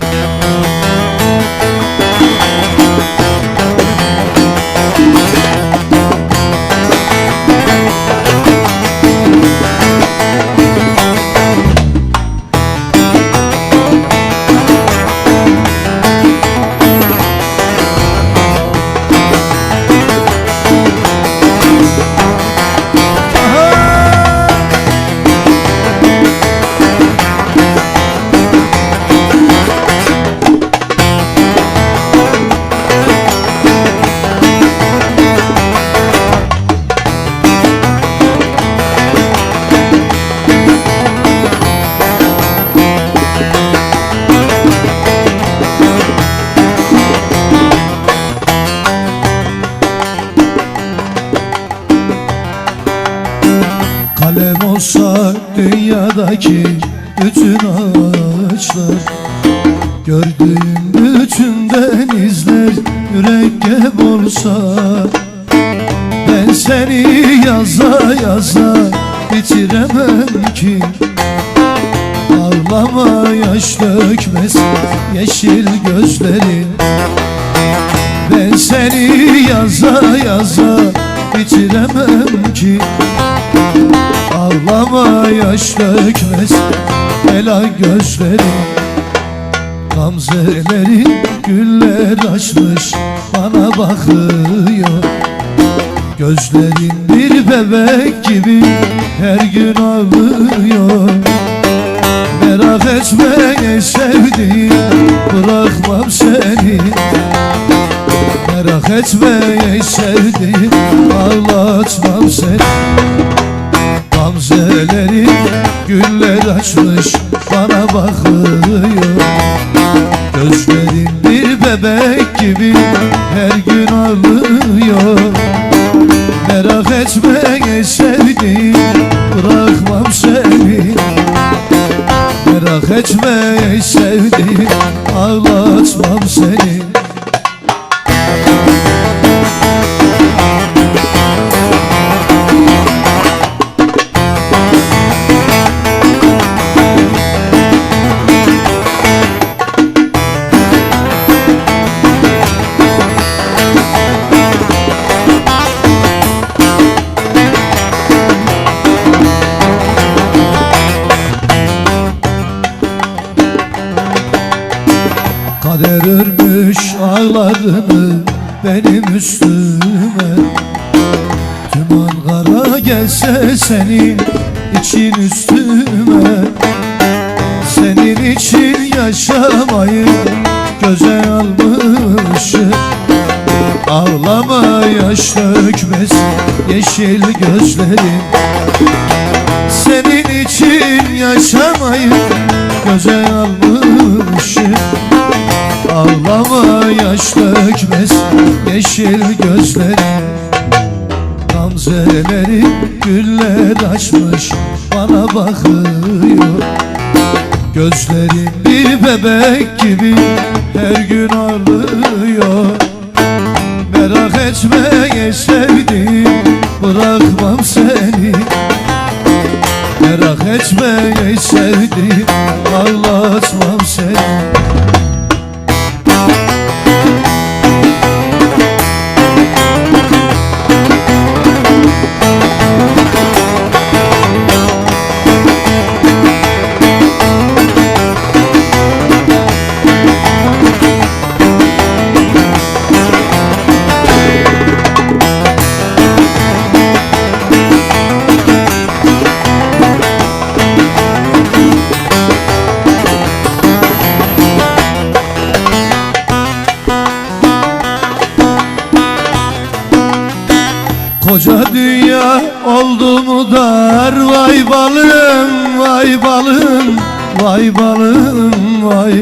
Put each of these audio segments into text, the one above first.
Música dünyadaki bütün ağaçlar Gördüğüm bütün denizler mürekkep olsa Ben seni yaza yaza bitiremem ki. Ağlama yaş dökmez yeşil gözlerin Ben seni yaza yaza bitiremem ki Ağlama yaş dökmez bela gözlerin Gamzeleri güller açmış. Bana bakıyor. Gözlerin bir bebek gibi her gün ağlıyor. Merak etme ey sevdiğim bırakmam seni. Merak etme ey sevdiğim ağlatmam seni Gamzeleri güller açmış bana bakıyor. Gözlerin bir bebek gibi her gün ağlıyor. Merak etme sevdiğim bırakmam seni. Merak etme sevdiğim ağlatmam seni benim üstüme. Tüm Ankara gelse senin için üstüme. Senin için yaşamayı göze almışım. Ağlama yaş dökmez yeşil gözlerim. Senin için yaşamayı göze almışım Ağlama yaş dökmez yeşil gözlerim Gamzeleri güller açmış bana bakıyor. Gözlerin bir bebek gibi her gün ağlıyor. Merak etme sevdiğim bırakmam seni. Merak etme ey sevdiğim ağlatmam seni Koca dünya oldu mu dar? Vay balım vay balım Vay balım vay.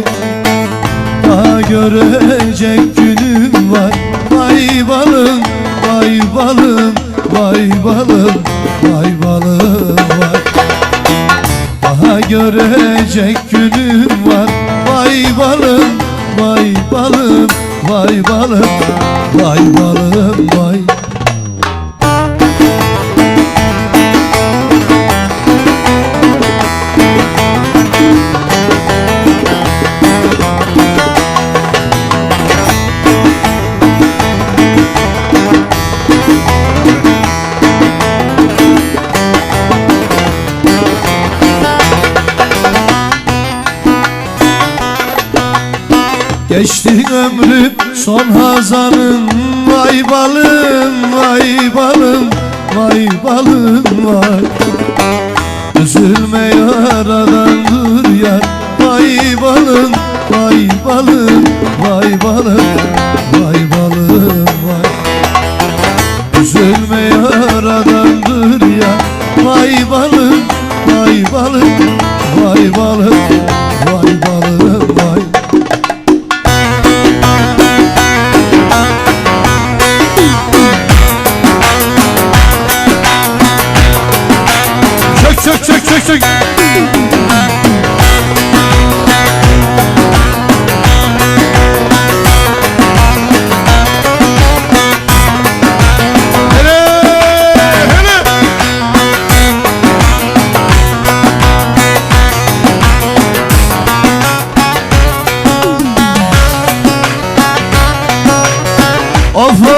Daha görecek günüm var. Vay balım vay balım Vay balım vay balım vay Daha görecek günüm var. Vay balım vay balım Vay balım vay balım vay Geçti ömrüm son hazanım Vay balım vay balım Vay balım vay. Üzülme yaradandır yar Vay balım vay balım Vay balım Of of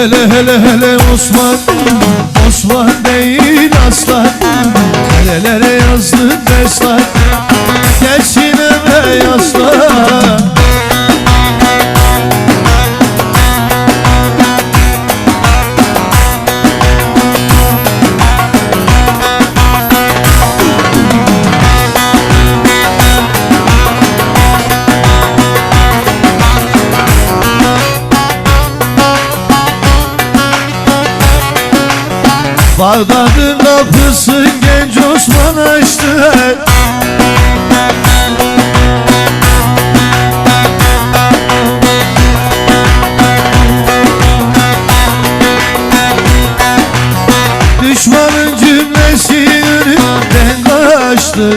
Hele hele hele Osman. Osman değil aslan. Nerelere yazdın destan Bağdat'ın kapısı genç Osman açtı Düşmanın cümlesi önünden kaçtı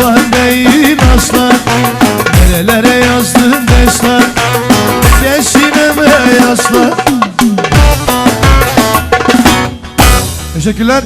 Osman değil aslan. Nerelere yazdın destan? Geçineme yaslan? Teşekkürler